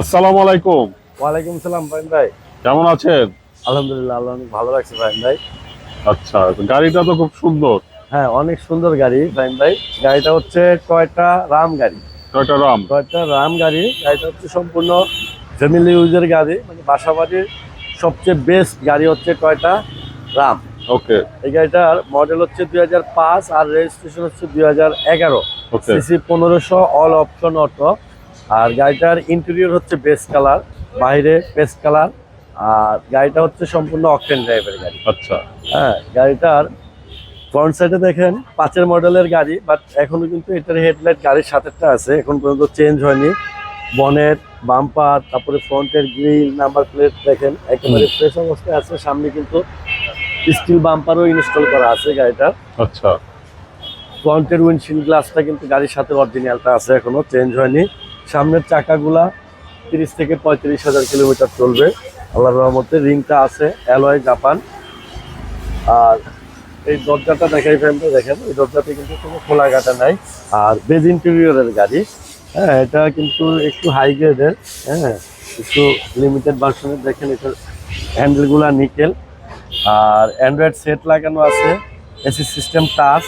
আসসালামু আলাইকুম। ওয়ালাইকুম সালাম ভাই ভাই। কেমন আছেন? আলহামদুলিল্লাহ আল্লাহ অনেক ভালো লাগছে ভাই ভাই। আচ্ছা গাড়িটা তো খুব সুন্দর। হ্যাঁ অনেক সুন্দর গাড়ি ভাই ভাই। গাড়িটা হচ্ছে টয়টা রাম গাড়ি? টয়টা রাম? টয়টা রাম গাড়ি? গাড়িটা হচ্ছে সম্পূর্ণ ফ্যামিলি ইউজের গাড়ি মানে বাসা বাড়ির সবচেয়ে বেস্ট গাড়ি হচ্ছে টয়টা রাম। ওকে। এই গাড়িটার মডেল হচ্ছে দুই হাজার পাঁচ আর রেজিস্ট্রেশন হচ্ছে দুই হাজার এগারো। সিসি পনেরোশো অল অপশন অটো আর গাড়িটার ইন্টেরিয়র হচ্ছে বেস্ট কালার বাইরে বেস্ট কালার আর গাড়িটা হচ্ছে সম্পূর্ণ অকটেন ড্রাইভের গাড়ি। আচ্ছা। হ্যাঁ গাড়িটার ফ্রন্ট সাইডে দেখেন পাঁচের মডেলের গাড়ি বাট এখনও কিন্তু এটার হেডলাইট গাড়ির সাথেটা আছে এখন পর্যন্ত চেঞ্জ হয়নি। বনেট বাম্পার তারপরে ফ্রন্টের গ্রিল নাম্বার প্লেট দেখেন একেবারে ফ্রেশ অবস্থায় আছে সামনে কিন্তু স্টিল বাম্পারও ইনস্টল করা আছে গাড়িটার। আচ্ছা। ফ্রন্টের উইন্ডশিল্ড গ্লাসটা কিন্তু গাড়ির সাথে অরিজিনালটা আছে এখনও চেঞ্জ হয়নি। সামনের চাকাগুলা তিরিশ থেকে পঁয়ত্রিশ হাজার কিলোমিটার চলবে। আল্লাহর রহমতে রিংটা আছে, অ্যালয় জাপান। আর এই দরজাটা দেখাই ফ্রেমটা দেখেন, এই দরজাতে কিন্তু কোনো খোলা কাটা নাই। আর বেজ ইন্টেরিয়রের গাড়ি হ্যাঁ এটা কিন্তু একটু হাই গ্রেডের হ্যাঁ একটু লিমিটেড ভার্সনের দেখেন, এটার হ্যান্ডেলগুলা নিকেল। আর অ্যান্ড্রয়েড সেট লাগানো আছে এসি সিস্টেম টাচ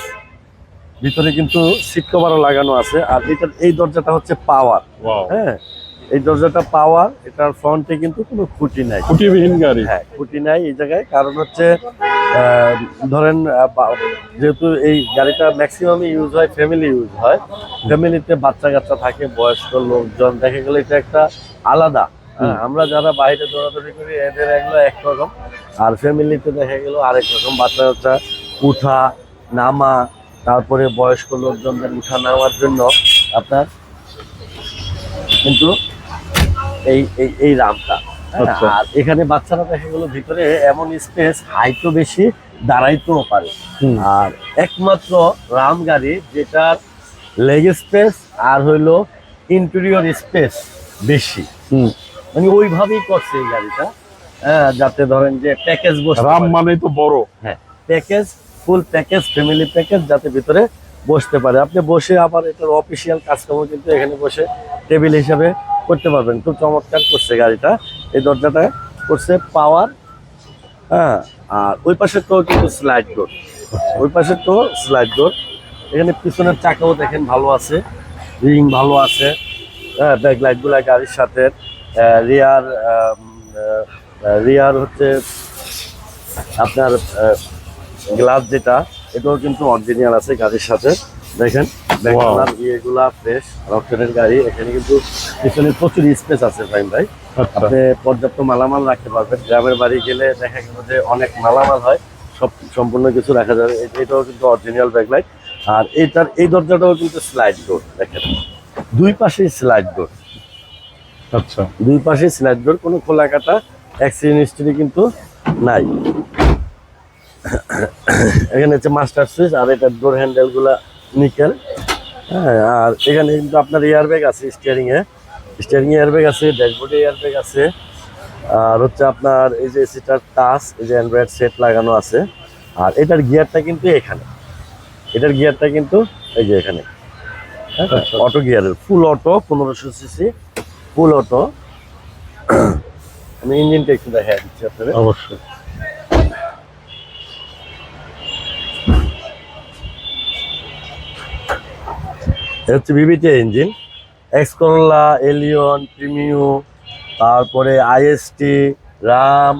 ভিতরে কিন্তু সিট কভারও লাগানো আছে। আর এটার এই দরজাটা হচ্ছে পাওয়ার হ্যাঁ এই দরজাটা পাওয়ার এটার ফ্রন্টে কিন্তু কোনো খুঁটি নাই। খুঁটিবিহীন গাড়ি। হ্যাঁ খুঁটি নাই এই জায়গায়। কারণ হচ্ছে ধরেন যেহেতু এই গাড়িটা ম্যাক্সিমাম ইউজ হয় ফ্যামিলি ইউজ হয়। ফ্যামিলিতে বাচ্চা কাচ্চা থাকে বয়স্ক লোকজন। দেখা গেলে এটা একটা আলাদা। হ্যাঁ, আমরা যারা বাইরে দৌড়াদৌড়ি করি এদের এগুলো একরকম আর ফ্যামিলিতে দেখা গেল আরেক রকম। বাচ্চা কাচ্চা উঠা নামা তারপরে বয়স্ক লোকজনদের উঠা নামার জন্য আপনার কিন্তু এই এই এই রামটা আচ্ছা। আর এখানে বাচ্চারা দেখা গেল ভিতরে এমন স্পেস হাইটও বেশি দাঁড়াইতেও পারে। আর একমাত্র রাম গাড়ি যেটার লেগ স্পেস আর হইল ইন্টেরিয়র স্পেস বেশি। মানে ওইভাবেই করছে এই গাড়িটা হ্যাঁ যাতে ধরেন যে প্যাকেজ বসে রাম মানেই তো বড়। হ্যাঁ package full package family package যাতে ভিতরে বসতে পারে। আপনি বসে আবার এটার অফিসিয়াল কাজকর্ম কিন্তু এখানে বসে টেবিল হিসাবে করতে পারবেন। খুব চমৎকার করছে গাড়িটা। এই দরজাটা করছে পাওয়ার হ্যাঁ আর ওই পাশের তো কিন্তু স্লাইড ডোর ওই পাশের তো স্লাইড ডোর এখানে পিছনের চাকাও দেখেন ভালো আছে রিং ভালো আছে হ্যাঁ ব্যাক লাইটগুলা গাড়ির সাথে রিয়ার রিয়ার হচ্ছে আপনার গ্লাস যেটা এটাও কিন্তু অরিজিনাল আছে গাড়ির সাথে। দেখেন Wow. ইয়েগুলা ফ্রেশ রকটের গাড়ি। এখানে কিন্তু পিছনে প্রচুর স্পেস আছে ভাই ভাই। আচ্ছা। আপনি পর্যাপ্ত মালামাল রাখতে পারবেন। গ্রামের বাড়ি গেলে দেখা গেল যে অনেক মালামাল হয় সব সম্পূর্ণ কিছু রাখা যাবে। এটাও কিন্তু অরিজিনাল ব্যাকলাইট আর এটার এই দরজাটাও কিন্তু স্লাইড ডোর দেখেন। দুই পাশেই স্লাইড ডোর আচ্ছা। দুই পাশে স্লাইড ডোর কোনো খোলা কাটা অ্যাক্সিডেন্ট হিস্ট্রি কিন্তু নাই। এখানে হচ্ছে মাস্টার সুইচ আর এটা ডোর হ্যান্ডেলগুলা নিকেল হ্যাঁ আর এখানে কিন্তু আপনার এয়ার ব্যাগ আছে স্টিয়ারিং এ। স্টিয়ারিং এয়ার ব্যাগ আছে ড্যাশবোর্ডে এয়ার ব্যাগ আছে। আর হচ্ছে আপনার এই যে এসিটার টাচ এই যে অ্যান্ড্রয়েড সেট লাগানো আছে। আর এটার গিয়ারটা কিন্তু এখানে। এটার গিয়ারটা কিন্তু এই যে এখানে। অটো গিয়ারের ফুল অটো পনেরোশো সিসি ফুল অটো আমি ইঞ্জিনটা একটু দেখা দিচ্ছি আপনাদের। অবশ্যই। এটা হচ্ছে VVT engine X Corolla Allion Premio তারপরে আইএসটি রাম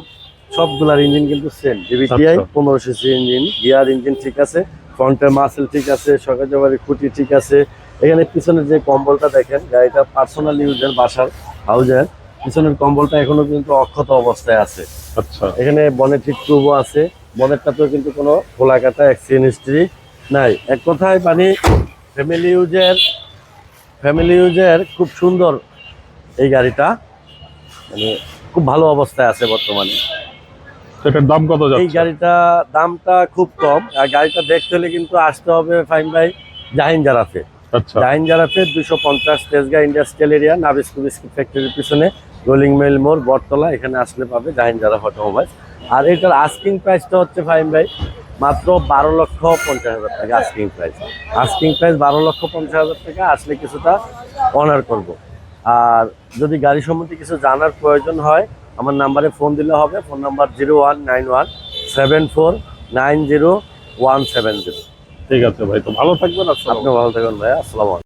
সবগুলার ইঞ্জিন কিন্তু সেম বিবিটিআই। পনেরো সিসি ইঞ্জিন গিয়ার ইঞ্জিন ঠিক আছে ফ্রন্টের মাসেল ঠিক আছে সকাল জবারি খুঁটি ঠিক আছে। এখানে পিছনের যে কম্বলটা দেখেন গাড়িটা পার্সোনাল ইউজের বাসার হাউজের পিছনের কম্বলটা এখনও কিন্তু অক্ষত অবস্থায় আছে। আচ্ছা। এখানে বনেটিক টুবও আছে বনেটটাতেও কিন্তু কোনো খোলা কাটা অ্যাক্সিডেন্ট হিস্ট্রি নাই। এক কথায় মানে ফ্যামিলি ইউজের ফ্যামিলি ইউজের খুব সুন্দর এই গাড়িটা। মানে খুব ভালো অবস্থায় আছে বর্তমানে। দাম কত এই গাড়িটা দামটা খুব কম আর গাড়িটা দেখতে হলে কিন্তু আসতে হবে ফাইন ভাই জাহিন জারাফে আচ্ছা। জাহিন জারাফে দুশো পঞ্চাশ Tejgaon industrial area Nabisco biscuit ফ্যাক্টরির পিছনে রোলিং মেল মোড় বটতলা এখানে আসলে পাবে জাহিন জারাফ অটোমোবাইল আর এটার আস্কিং প্রাইসটা হচ্ছে ফাইন ভাই মাত্র বারো লক্ষ পঞ্চাশ হাজার টাকা আস্কিং প্রাইস আস্কিং প্রাইস বারো লক্ষ পঞ্চাশ হাজার টাকা আসলে কিছুটা অনার করব। আর যদি গাড়ি সম্বন্ধে কিছু জানার প্রয়োজন হয় আমার নাম্বারে ফোন দিলে হবে phone number zero one nine one seven four nine zero one seven zero ঠিক আছে ভাই তো ভালো থাকবেন আপনি ভালো থাকবেন ভাই আসসালামু